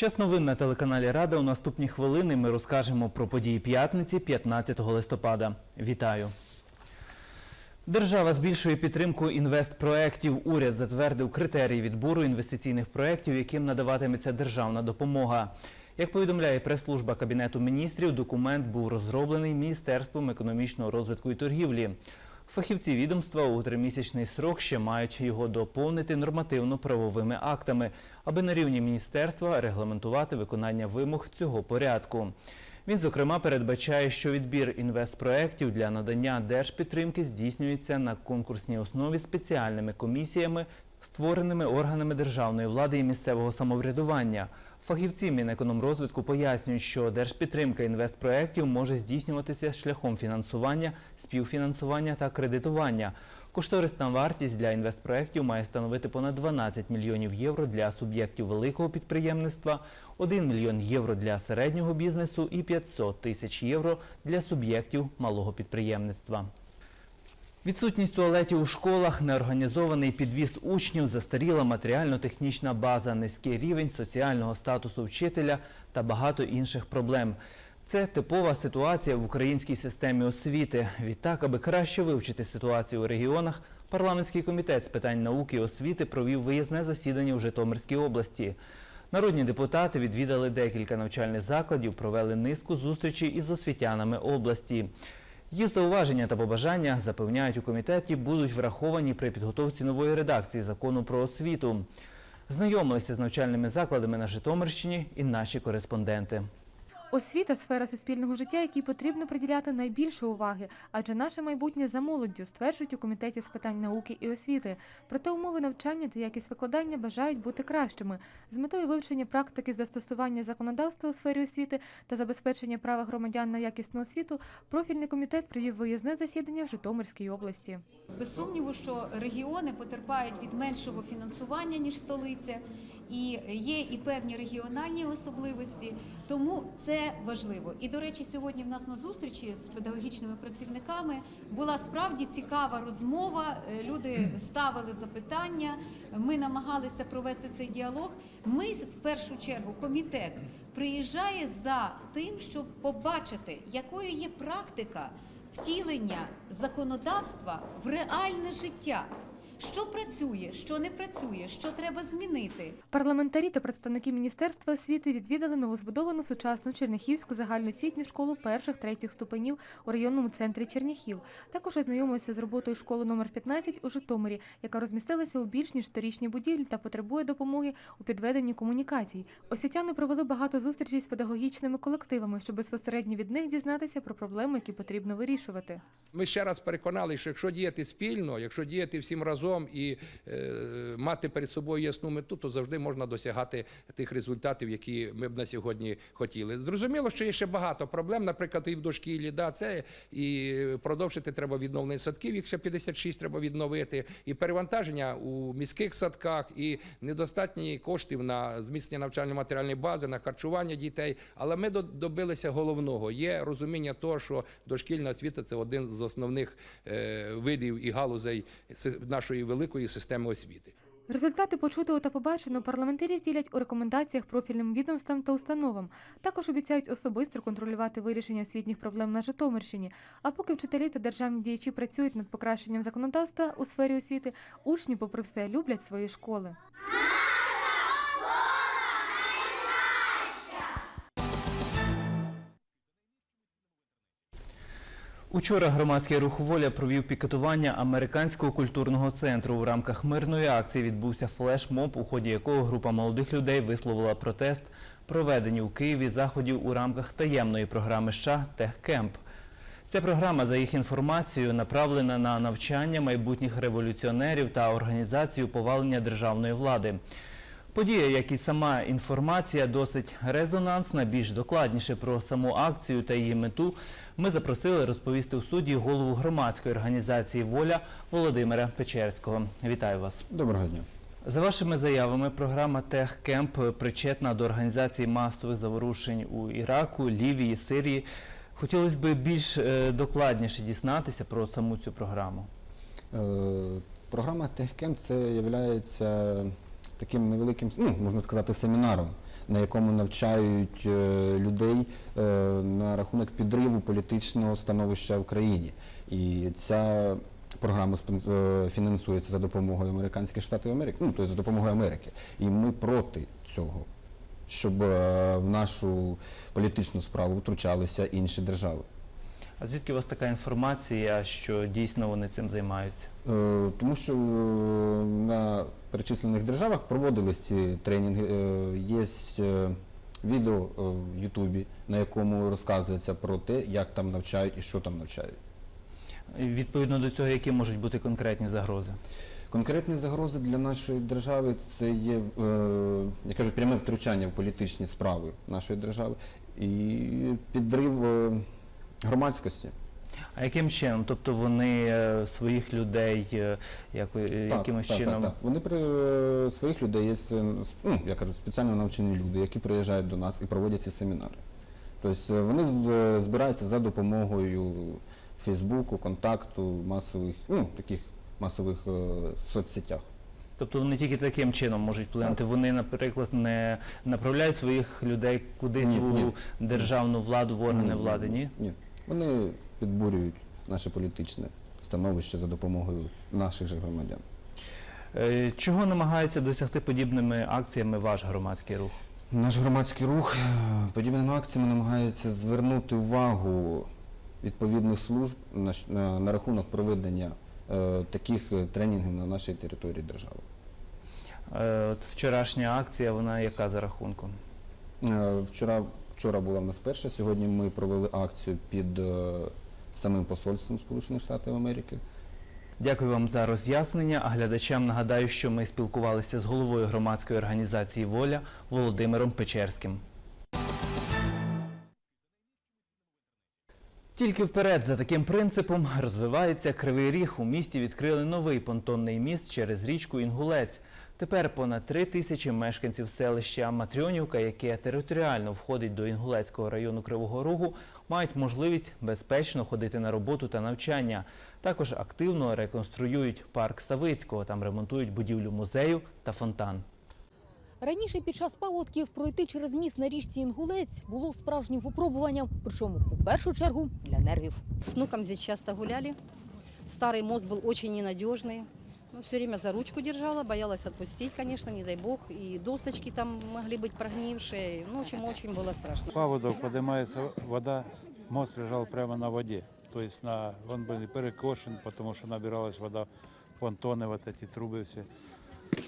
Час новин на телеканалі Рада. У наступні хвилини ми розкажемо про події п'ятниці 15 листопада. Вітаю. Держава збільшує підтримку інвестпроєктів. Уряд затвердив критерії відбору інвестиційних проєктів, яким надаватиметься державна допомога. Як повідомляє прес-служба Кабінету міністрів, документ був розроблений Міністерством економічного розвитку і торгівлі. Фахівці відомства у тримісячний срок ще мають його доповнити нормативно-правовими актами, аби на рівні міністерства регламентувати виконання вимог цього порядку. Він, зокрема, передбачає, що відбір інвестпроєктів для надання держпідтримки здійснюється на конкурсній основі спеціальними комісіями, створеними органами державної влади і місцевого самоврядування. Фахівці Мінекономрозвитку пояснюють, що держпідтримка інвестпроєктів може здійснюватися шляхом фінансування, співфінансування та кредитування. Кошторисна вартість для інвестпроєктів має становити понад 12 мільйонів євро для суб'єктів великого підприємництва, 1 мільйон євро для середнього бізнесу і 500 тисяч євро для суб'єктів малого підприємництва. Відсутність туалетів у школах, неорганізований підвіз учнів, застаріла матеріально-технічна база, низький рівень соціального статусу вчителя та багато інших проблем. Це типова ситуація в українській системі освіти. Відтак, аби краще вивчити ситуацію у регіонах, парламентський комітет з питань науки і освіти провів виїзне засідання в Житомирській області. Народні депутати відвідали декілька навчальних закладів, провели низку зустрічей із освітянами області. Їх зауваження та побажання, запевняють у комітеті, будуть враховані при підготовці нової редакції закону про освіту. Знайомилися з навчальними закладами на Житомирщині і наші кореспонденти. Освіта сфера суспільного життя, якій потрібно приділяти найбільше уваги, адже наше майбутнє за молоддю, стверджують у комітеті з питань науки і освіти. Проте умови навчання та якість викладання бажають бути кращими. З метою вивчення практики застосування законодавства у сфері освіти та забезпечення права громадян на якісну освіту, профільний комітет провів виїзне засідання в Житомирській області. Без сумніву, що регіони потерпають від меншого фінансування ніж столиця, і є і певні регіональні особливості, тому це важливо. І до речі, сьогодні в нас на зустрічі з педагогічними працівниками була справді цікава розмова. Е, Люди ставили запитання. Ми намагалися провести цей діалог. Ми в першу чергу комітет приїжджає за тим, щоб побачити, якою є практика втілення законодавства в реальне життя. Що працює, що не працює, що треба змінити. Парламентарі та представники Міністерства освіти відвідали новозбудовану сучасну Черняхівську загальноосвітню школу перших третіх ступенів у районному центрі Черняхів. Також ознайомилися з роботою школи номер 15 у Житомирі, яка розмістилася у більш ніж сторічній будівлі та потребує допомоги у підведенні комунікацій. Освітяни провели багато зустрічей з педагогічними колективами, щоб безпосередньо від них дізнатися про проблеми, які потрібно вирішувати. Ми ще раз переконали, що якщо діяти спільно, якщо діяти всім разом і е, мати перед собою ясну мету, то завжди можна досягати тих результатів, які ми б на сьогодні хотіли. Зрозуміло, що є ще багато проблем, наприклад, і в дошкіллі, да, це і продовжити треба відновлення садків, їх ще 56 треба відновити, і перевантаження у міських садках, і недостатні коштів на зміцнення навчально-матеріальної бази, на харчування дітей. Але ми до- добилися головного. Є розуміння того, що дошкільна освіта це один з основних е, видів і галузей си- нашої великої системи освіти. Результати почутого та побаченого парламентарі втілять у рекомендаціях профільним відомствам та установам. Також обіцяють особисто контролювати вирішення освітніх проблем на Житомирщині. А поки вчителі та державні діячі працюють над покращенням законодавства у сфері освіти, учні, попри все, люблять свої школи. Учора громадський рух «Воля» провів пікетування американського культурного центру. У рамках мирної акції відбувся флешмоб, у ході якого група молодих людей висловила протест проведенню у Києві заходів у рамках таємної програми США «Техкемп». Ця програма, за їх інформацією, направлена на навчання майбутніх революціонерів та організацію повалення державної влади. Подія, як і сама інформація, досить резонансна. Більш докладніше про саму акцію та її мету ми запросили розповісти у студії голову громадської організації Воля Володимира Печерського. Вітаю вас. Доброго дня. За вашими заявами, програма Техкемп причетна до організації масових заворушень у Іраку, Лівії, Сирії. Хотілося б більш е, докладніше дізнатися про саму цю програму. Е, Програма Техкемп це є таким невеликим, ну, можна сказати, семінаром, на якому навчають е, людей е, на рахунок підриву політичного становища в країні. І ця програма е, фінансується за допомогою Американських Штатів Америки, ну, тобто за допомогою Америки. І ми проти цього, щоб в нашу політичну справу втручалися інші держави. А звідки у вас така інформація, що дійсно вони цим займаються? Е, Тому що е, на перечислених державах проводились ці тренінги. Е, Є е, відео е, в Ютубі, на якому розказується про те, як там навчають і що там навчають. І Відповідно до цього, які можуть бути конкретні загрози? Конкретні загрози для нашої держави це є, е, я кажу, пряме втручання в політичні справи нашої держави і підрив е, громадськості. А яким чином? Тобто вони е, своїх людей е, як, е, Так, якимось так, чином. Так, так. Вони при своїх людей є, ну, я кажу, спеціально навчені люди, які приїжджають до нас і проводять ці семінари. Тобто вони збираються за допомогою Фейсбуку, контакту, масових, ну, таких масових соцсетях. Тобто вони тільки таким чином можуть вплинути. Вони, наприклад, не направляють своїх людей кудись Ні, у ні. державну владу, в органи Ні, влади, ні? Ні. Вони підбурюють наше політичне становище за допомогою наших же громадян. Е, Чого намагається досягти подібними акціями ваш громадський рух? Наш громадський рух е, подібними акціями намагається звернути увагу відповідних служб на, на, на рахунок проведення е, таких е, тренінгів на нашій території держави. Е, От вчорашня акція, вона яка за рахунком? Е, Вчора, вчора була в нас перша, сьогодні ми провели акцію під е, самим посольством Сполучених Штатів Америки. Дякую вам за роз'яснення. А глядачам нагадаю, що ми спілкувалися з головою громадської організації Воля Володимиром Печерським. Тільки вперед за таким принципом розвивається Кривий Ріг. У місті відкрили новий понтонний міст через річку Інгулець. Тепер понад три тисячі мешканців селища Матрьонівка, яке територіально входить до Інгулецького району Кривого Рогу, мають можливість безпечно ходити на роботу та навчання. Також активно реконструюють парк Савицького. Там ремонтують будівлю музею та фонтан. Раніше під час паводків пройти через міст на річці Інгулець було справжнім випробуванням, причому у першу чергу для нервів. С внуком здесь часто гуляли. Старый мост был очень ненадежный. Ну, все время за ручку держала, боялась отпустить, конечно, не дай бог. И досточки там могли быть прогнившие. Ну, в общем, очень было страшно. Паводок поднимается вода, мост лежал прямо на воде. То есть на, он был перекошен, потому что набиралась вода, понтоны, вот эти трубы все.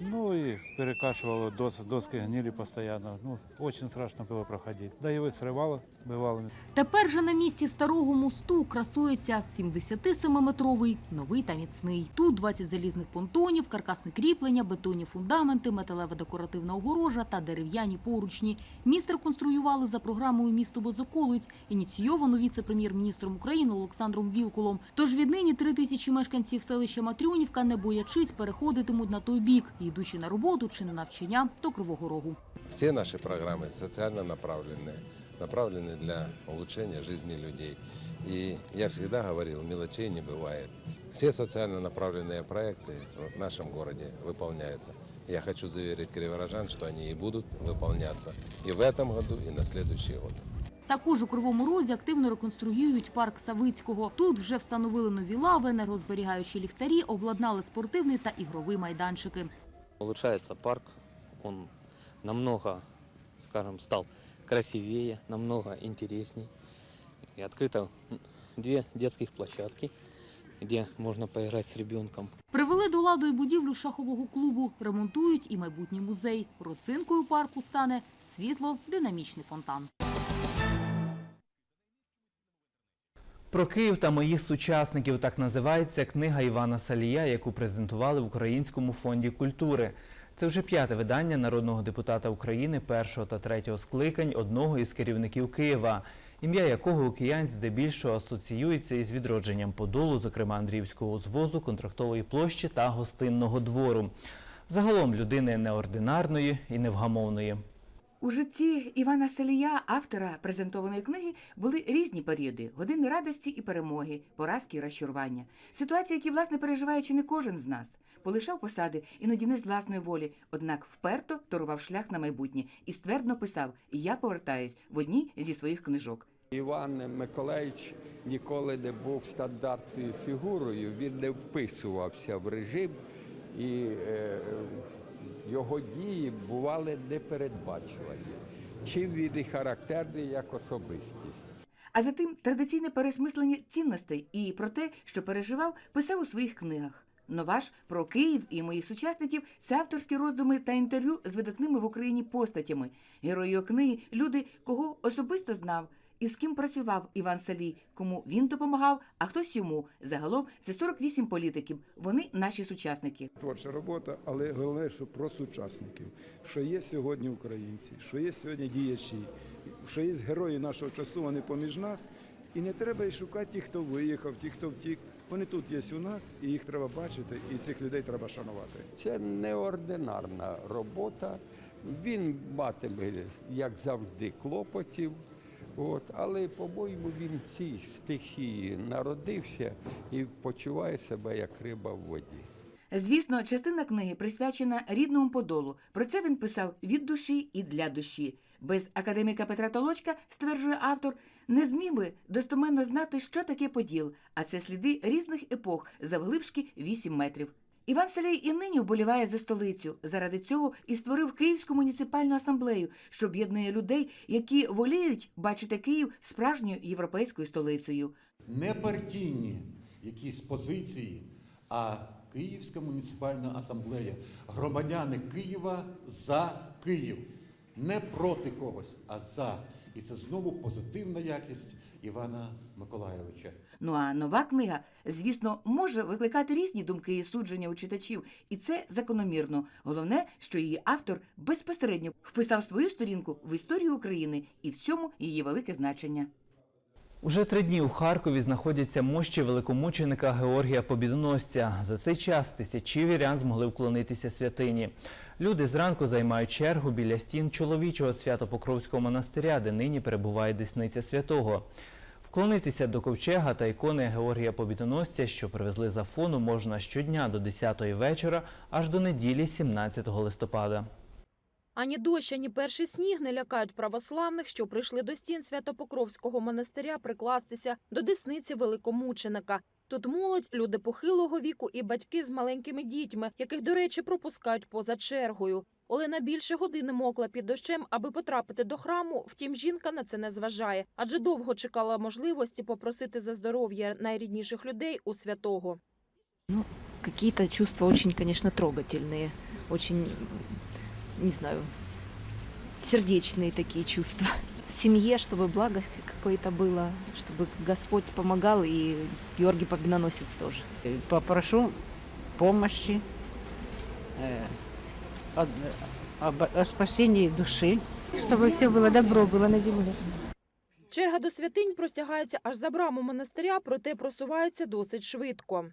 Ну и перекашивало, дос, доски гнили постоянно. Ну, очень страшно было проходить. Да и срывало, бывало. Тепер же на місці старого мосту красується 77-метровий новий та міцний. Тут 20 залізних понтонів, каркасне кріплення, бетонні фундаменти, металева декоративна огорожа та дерев'яні поручні. Міст реконструювали за програмою місто без околиць, ініційовано віце-прем'єр-міністром України Олександром Вілкулом. Тож віднині три тисячі мешканців селища Матрьонівка, не боячись, переходитимуть на той бік, йдучи на роботу чи на навчання до Кривого Рогу. Все наши программы социально направленные, направлены для улучшения жизни людей. И я всегда говорил, мелочей не бывает. Все социально направленные проекты в нашем городе выполняются. Я хочу заверить криворожан, что они и будут выполняться и в этом году, и на следующий год. Також у Кривому Розі активно реконструюють парк Савицького. Тут вже встановили нові лави, енергозберігаючі ліхтарі, обладнали спортивний та ігровий майданчики. Улучшается парк, он намного, скажем, стал красивее, намного интересней. И открыто две детских площадки, где можно поиграть с ребенком. Привели до ладу і будівлю шахового клубу, ремонтують і майбутній музей. Родзинкою парку стане світло-динамічний фонтан. Про Київ та моїх сучасників так називається книга Івана Салія, яку презентували в Українському фонді культури. Це вже п'яте видання народного депутата України першого та третього скликань одного із керівників Києва, ім'я якого у киян здебільшого асоціюється із відродженням Подолу, зокрема Андріївського узвозу, контрактової площі та гостинного двору. Загалом людини неординарної і невгамовної. У житті Івана Селія, автора презентованої книги, були різні періоди: години радості і перемоги, поразки і розчарування. Ситуації, які власне переживає чи не кожен з нас. Полишав посади, іноді не з власної волі, однак вперто торував шлях на майбутнє і ствердно писав: Я повертаюсь в одній зі своїх книжок. Іван Миколаївич ніколи не був стандартною фігурою, він не вписувався в режим і е, його дії бували непередбачувані. Чим він і характерний як особистість. А затим традиційне пересмислення цінностей і про те, що переживав, писав у своїх книгах. Нова ж про Київ і моїх сучасників це авторські роздуми та інтерв'ю з видатними в Україні постатями. Герої книги люди, кого особисто знав, і з ким працював Іван Салій, кому він допомагав, а хтось йому. Загалом це 48 політиків. Вони наші сучасники. творча робота, але головне, що про сучасників, що є сьогодні українці, що є сьогодні діячі, що є герої нашого часу, вони поміж нас. І не треба і шукати тих, хто виїхав, тих, хто втік. Вони тут є у нас, і їх треба бачити, і цих людей треба шанувати. Це неординарна робота. Він матиме, як завжди, клопотів. От, але, по-моєму, він в цій стихії народився і почуває себе як риба в воді. Звісно, частина книги присвячена рідному Подолу. Про це він писав від душі і для душі. Без академіка Петра Толочка, стверджує автор, не зміг би достоменно знати, що таке Поділ, а це сліди різних епох завглибшки 8 метрів. Іван Салей і нині вболіває за столицю. Заради цього і створив Київську муніципальну асамблею, що об'єднує людей, які воліють бачити Київ справжньою європейською столицею. не партійні якісь позиції, а Київська муніципальна асамблея, громадяни Києва за Київ, не проти когось, а за. І це знову позитивна якість Івана Миколайовича. Ну а нова книга, звісно, може викликати різні думки і судження у читачів, і це закономірно. Головне, що її автор безпосередньо вписав свою сторінку в історію України, і в цьому її велике значення. Уже три дні у Харкові знаходяться мощі великомученика Георгія Побідоносця. За цей час тисячі вірян змогли вклонитися святині. Люди зранку займають чергу біля стін чоловічого Свято-Покровського монастиря, де нині перебуває Десниця Святого. Вклонитися до ковчега та ікони Георгія Побідоносця, що привезли з Афону, можна щодня до 10-ї вечора аж до неділі 17 листопада. Ані дощ, ані перший сніг не лякають православних, що прийшли до стін Святопокровського монастиря прикластися до десниці великомученика. Тут молодь, люди похилого віку і батьки з маленькими дітьми, яких, до речі, пропускають поза чергою. Олена більше години мокла під дощем, аби потрапити до храму. Втім, жінка на це не зважає, адже довго чекала можливості попросити за здоров'я найрідніших людей у святого. Какие-то чувства очень, конечно, трогательные, очень, не знаю, сердечные такие чувства. Семье, чтобы благо какое-то было, чтобы Господь помогал, и Георгий Победоносец тоже. Попрошу помощи э, о, об- о спасении души. Чтобы все было добро было на земле. Черга до святинь простягається аж за браму монастиря, проте просувається досить швидко.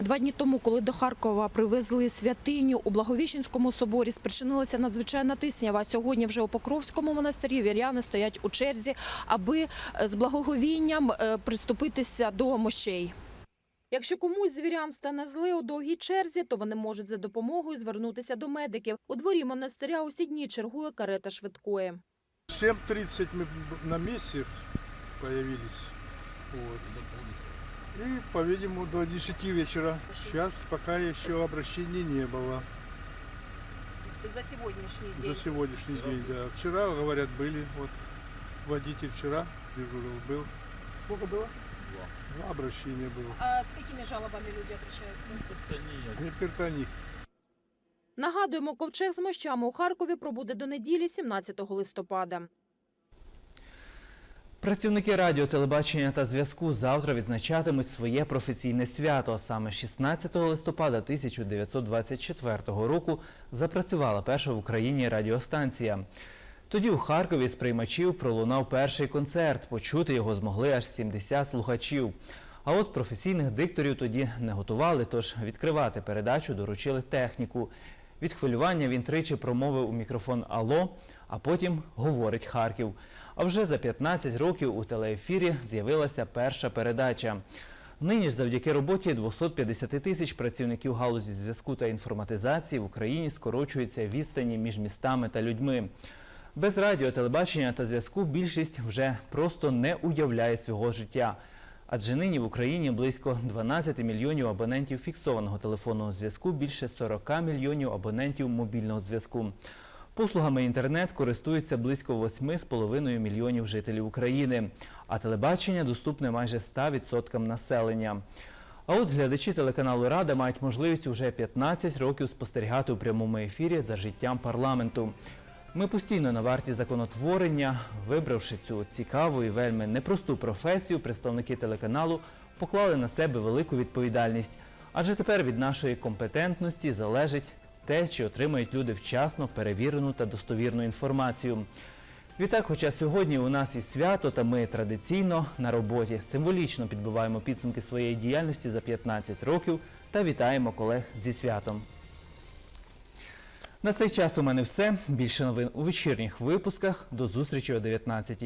Два дні тому, коли до Харкова привезли святиню у Благовіщенському соборі, спричинилася надзвичайна тиснява. Сьогодні вже у Покровському монастирі віряни стоять у черзі, аби е, з благоговінням е, приступитися до мощей. Якщо комусь з вірян стане зле у довгій черзі, то вони можуть за допомогою звернутися до медиків. У дворі монастиря усі дні чергує карета швидкої. 7.30 мы на месте появились. Вот. И, по-видимому, до 10 вечера. Сейчас пока еще обращений не было. За сьогоднішній За сегодняшний день, да. Вчера, говорят, были. Вот водитель вчера дежурил был. Сколько было? Два. Два обращения было. А с какими жалобами люди обращаются? Гипертоник. Нагадуємо, ковчег з мощами у Харкові пробуде до неділі 17 листопада. Працівники радіо, телебачення та зв'язку завтра відзначатимуть своє професійне свято. Саме 16 листопада 1924 року запрацювала перша в Україні радіостанція. Тоді у Харкові з приймачів пролунав перший концерт. Почути його змогли аж 70 слухачів. А от професійних дикторів тоді не готували, тож відкривати передачу доручили техніку. Від хвилювання він тричі промовив у мікрофон Ало, а потім говорить Харків. А вже за 15 років у телеефірі з'явилася перша передача. Нині ж завдяки роботі 250 тисяч працівників галузі зв'язку та інформатизації в Україні скорочуються відстані між містами та людьми. Без радіо, телебачення та зв'язку більшість вже просто не уявляє свого життя. Адже нині в Україні близько 12 мільйонів абонентів фіксованого телефонного зв'язку, більше 40 мільйонів абонентів мобільного зв'язку. Послугами інтернет користуються близько 8,5 мільйонів жителів України, а телебачення доступне майже 100% населення. А от глядачі телеканалу Рада мають можливість уже 15 років спостерігати у прямому ефірі за життям парламенту. Ми постійно на варті законотворення, вибравши цю цікаву і вельми непросту професію, представники телеканалу поклали на себе велику відповідальність. Адже тепер від нашої компетентності залежить те, чи отримають люди вчасно перевірену та достовірну інформацію. Відтак, хоча сьогодні у нас і свято, та ми традиційно на роботі символічно підбиваємо підсумки своєї діяльності за 15 років та вітаємо колег зі святом. На цей час у мене все. Більше новин у вечірніх випусках. До зустрічі о 19.